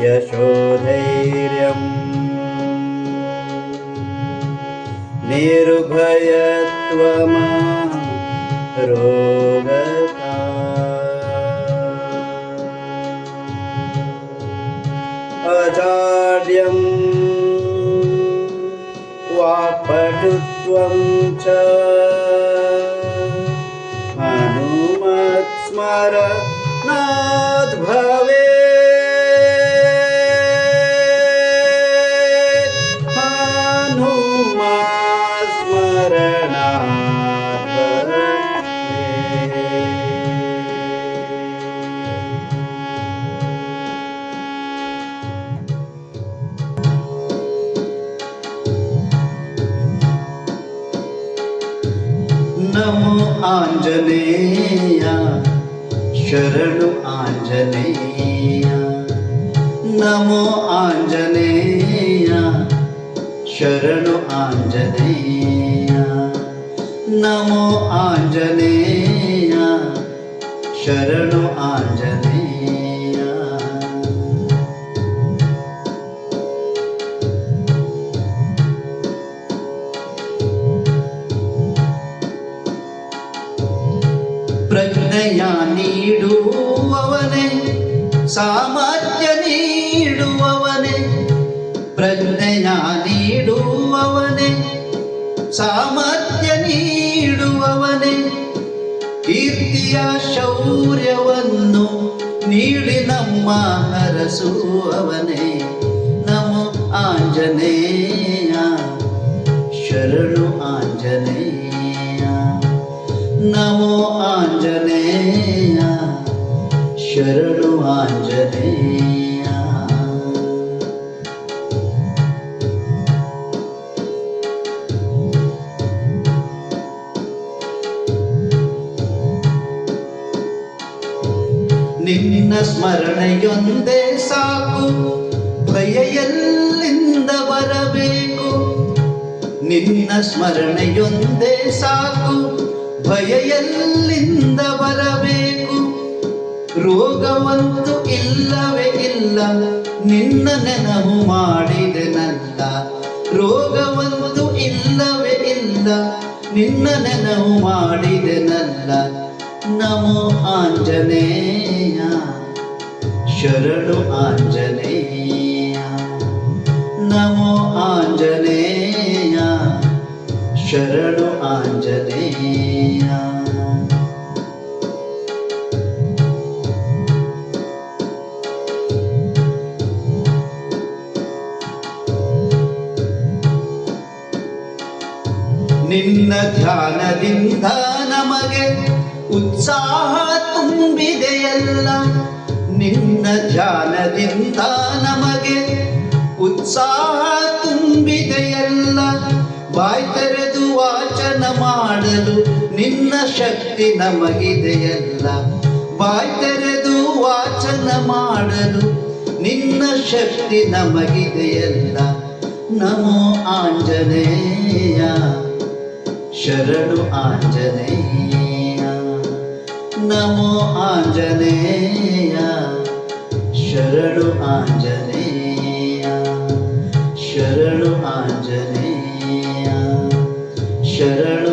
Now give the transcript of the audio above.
यशोधैर्यम्। निर्भयत्वमा रोगता। अजाड्यं वाक्पटुत्वं च। हनुमत्स्मरणाद्भवे नमो आञ्जनेया शरण आञ्जनेया। नमो आञ्जनेया शरण आञ्जनेया। नमो आञ्जनेया शरण आञ्जनेया। ಪ್ರಜ್ಞೆಯ ನೀಡುವವನೇ, ಸಾಮರ್ಥ್ಯ ನೀಡುವವನೇ, ಪ್ರಜ್ಞೆಯ ನೀಡುವವನೇ, ಸಾಮರ್ಥ್ಯ ನೀಡುವವನೇ, ಕೀರ್ತಿಯ ಶೌರ್ಯವನ್ನು ನೀಡಿ ನಮ್ಮ ಹರಸುವವನೇ, ನಮೋ ಆಂಜನೇಯ ಶರಣು ಆಂಜನೇಯ. ನಿನ್ನ ಸ್ಮರಣೆಯೊಂದೇ ಸಾಕು ಭಯ ಎಲ್ಲಿಂದ ಬರಬೇಕು. ನಿನ್ನ ಸ್ಮರಣೆಯೊಂದೇ ಸಾಕು ಭಯ ಎಲ್ಲಿಂದ ಬರಬೇಕು. ರೋಗವಂತೂ ಇಲ್ಲವೇ ಇಲ್ಲ. ನಿನ್ನ ನೆನಹು ನಂದ. ರೋಗವಂತೂ ಇಲ್ಲವೇ ಇಲ್ಲ. ನಿನ್ನ ನೆನಹು ನಂದ. ನಮೋ ಆಂಜನೇಯ. ಶರಣು ಆಂಜನೇಯ. ನಮೋ ಆಂಜನೇಯ. ಶರಣು ಆಂಜನೇಯ. ನಿನ್ನ ಧ್ಯಾನದಿಂದ ನಮಗೆ ಉತ್ಸಾಹ ತುಂಬಿದೆಯಲ್ಲ ನಿನ್ನ ಧ್ಯಾನದಿಂದ ನಮಗೆ ಉತ್ಸಾಹ ತುಂಬಿದೆಯಲ್ಲ ಬಾಯ್ ತೆರೆದು ವಾಚನ ಮಾಡಲು ನಿನ್ನ ಶಕ್ತಿ ನಮಗಿದೆಯಲ್ಲ ಬಾಯ್ ತೆರೆದು ವಾಚನ ಮಾಡಲು ನಿನ್ನ ಶಕ್ತಿ ನಮಗಿದೆಯಲ್ಲ ನಮೋ ಆಂಜನೇಯ. शरण आञ्जनया। नमो आञ्जनेया। शरणु आञ्जनया। शरण आञ्जनया। शरण